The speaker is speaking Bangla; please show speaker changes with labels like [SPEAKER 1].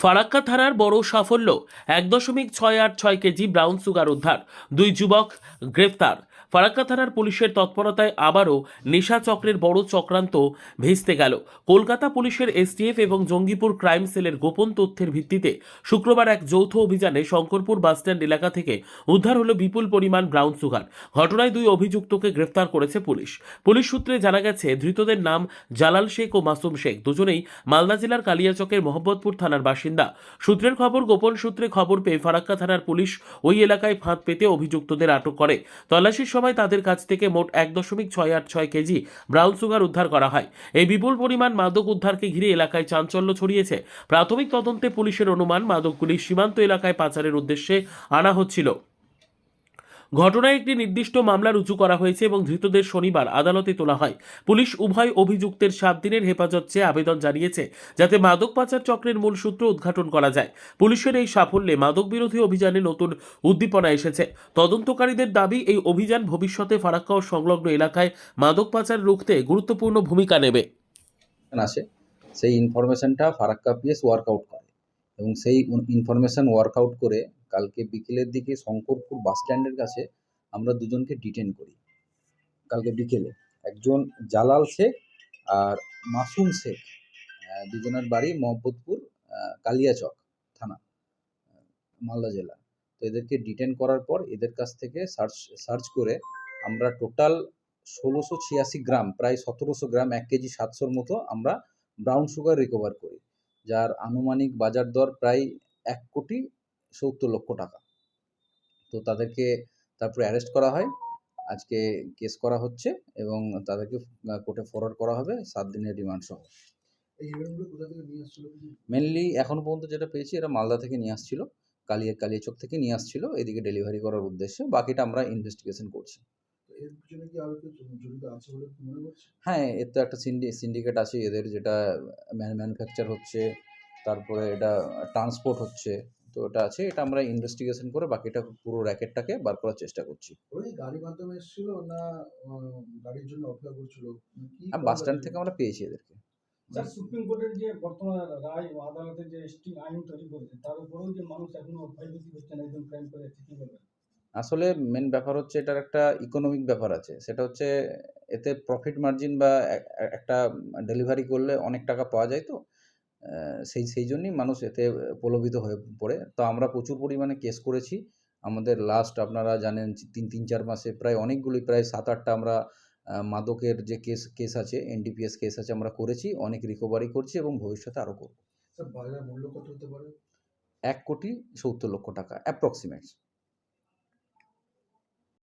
[SPEAKER 1] ফারাক্কা থানার বড় সাফল্য এক দশমিক ছয় আট ছয় কেজি ব্রাউন সুগার উদ্ধার। দুই যুবক গ্রেফতার ফারাক্কা থানার পুলিশের তৎপরতায় আবারও নেশা চক্রের বড় চক্রান্ত ভেস্তে গেল। কলকাতা পুলিশের এসটিএফ এবং জঙ্গিপুর ক্রাইম সেলের গোপন তথ্যের ভিত্তিতে শুক্রবার এক যৌথ অভিযানে শঙ্করপুর বাসস্ট্যান্ড এলাকা থেকে উদ্ধার হলো বিপুল পরিমাণ ব্রাউন সুগার। ঘটনায় দুই অভিযুক্তকে গ্রেফতার করেছে পুলিশ। পুলিশ সূত্রে জানা গেছে, ধৃতদের নাম জালাল শেখ ও মাসুম শেখ। দুজনেই মালদা জেলার কালিয়াচকের মোহাম্মদপুর থানার বাসিন্দা। সূত্রের খবর, গোপন সূত্রে খবর পেয়ে ফারাক্কা থানার পুলিশ ওই এলাকায় ফাঁদ পেতে অভিযুক্তদের আটক করে। তল্লাশির সময় তাদের কাছ থেকে মোট এক দশমিক ছয় আট ছয় কেজি ব্রাউন সুগার উদ্ধার করা হয়। এই বিপুল পরিমাণ মাদক উদ্ধারকে ঘিরে এলাকায় চাঞ্চল্য ছড়িয়েছে। প্রাথমিক তদন্তে পুলিশের অনুমান, মাদকগুলি সীমান্ত এলাকায় পাচারের উদ্দেশ্যে আনা হচ্ছিল। ঘটনায় একটি নির্দিষ্ট মামলা রুজু করা হয়েছে এবং ধৃতদের শনিবার আদালতে তোলা হয়। পুলিশ উভয় অভিযুক্তের সাত দিনের হেফাজত চেয়ে আবেদন জানিয়েছে, যাতে মাদক পাচার চক্রের মূল সূত্র উদ্ঘাটন করা যায়। পুলিশের এই সাফল্যে মাদক বিরোধী অভিযানে নতুন উদ্দীপনা এসেছে। তদন্তকারীদের দাবি, এই অভিযান ভবিষ্যতে ফারাক্কা ও সংলগ্ন এলাকায় মাদক পাচার রুখতে গুরুত্বপূর্ণ ভূমিকা নেবে।
[SPEAKER 2] আসে। সেই ইনফরমেশনটা ফারাক্কা পিএস ওয়ার্কআউট করে। এবং সেই ইনফরমেশন ওয়ার্কআউট করে কালকে বিকেলের দিকে শঙ্করপুর বাস স্ট্যান্ডের কাছে আমরা দুজনকে ডিটেন করি। কালকে বিকেলে। একজন জালাল শেখ আর মাসুম শেখ দুজনের বাড়ি মোহাম্মদপুর কালিয়াচক থানা মালদা জেলা। তো এদেরকে ডিটেন করার পর এদের কাছ থেকে সার্চ সার্চ করে আমরা টোটাল ষোলোশো ছিয়াশি গ্রাম, প্রায় সতেরোশো গ্রাম, এক কেজি সাতশোর মতো আমরা ব্রাউন সুগার রিকভার করি। যার আনুমানিক বাজার দর প্রায় এক কোটি সত্তর লক্ষ টাকা। তো তাদেরকে তারপরে অ্যারেস্ট করা হয়। আজকে কেস করা হচ্ছে এবং তাদেরকে কোর্টে ফরওয়ার্ড করা হবে। সাত দিনের রিমান্ড সহ। মেনলি এখনও পর্যন্ত যেটা পেয়েছি এরা মালদা থেকে নিয়ে আসছিল। কালিয়া কালিয়াচক থেকে নিয়ে আসছিল। এদিকে ডেলিভারি করার উদ্দেশ্যে। বাকিটা আমরা ইনভেস্টিগেশন করছি।
[SPEAKER 3] এর পিছনে কি আরও কেউ জড়িত আছে বলে মনে করছে?
[SPEAKER 2] হ্যাঁ এর তো একটা সিন্ডিকেট আছে এদের যেটা ম্যানুফ্যাকচার হচ্ছে তারপরে এটা ট্রান্সপোর্ট হচ্ছে তো এটা আছে এটা আমরা ইনভেস্টিগেশন করে বাকিটা পুরো র্যাকেটটাকে বার করার চেষ্টা করছি।
[SPEAKER 3] ওরা কি গাড়ির মাধ্যমে এসেছিল না গাড়ির জন্য অপেক্ষা করছিল? মানে
[SPEAKER 2] বাস স্ট্যান্ড থেকে আমরা পেয়েছি এদেরকে।
[SPEAKER 4] স্যার সুপ্রিম কোর্টের যে বর্তমান রায় ও আদালতের যে স্ট্রিং আইন তৈরি করেছে তার উপরেও যে মানুষ এখনও ভয়ভীতি করছেন একজন ক্রাইম করে আছে কি বলবেন?
[SPEAKER 2] আসলে মেন ব্যাপার হচ্ছে এটার একটা ইকোনমিক ব্যাপার আছে। সেটা হচ্ছে এতে প্রফিট মার্জিন বা একটা ডেলিভারি করলে অনেক টাকা পাওয়া যায় তো। সেই সেই জন্যই মানুষ এতে প্রলোভিত হয়ে পড়ে। তো আমরা প্রচুর পরিমাণে কেস করেছি। আমাদের লাস্ট আপনারা জানেন তিন তিন চার মাসে প্রায় অনেকগুলি প্রায় সাত আটটা আমরা মাদকের যে কেস কেস আছে এনডিপিএস কেস আছে আমরা করেছি অনেক রিকভারি করছি এবং ভবিষ্যতে আরও করব।
[SPEAKER 3] বাজার মূল্য কত হতে পারে?
[SPEAKER 2] এক কোটি সত্তর লক্ষ টাকা অ্যাপ্রক্সিমেটস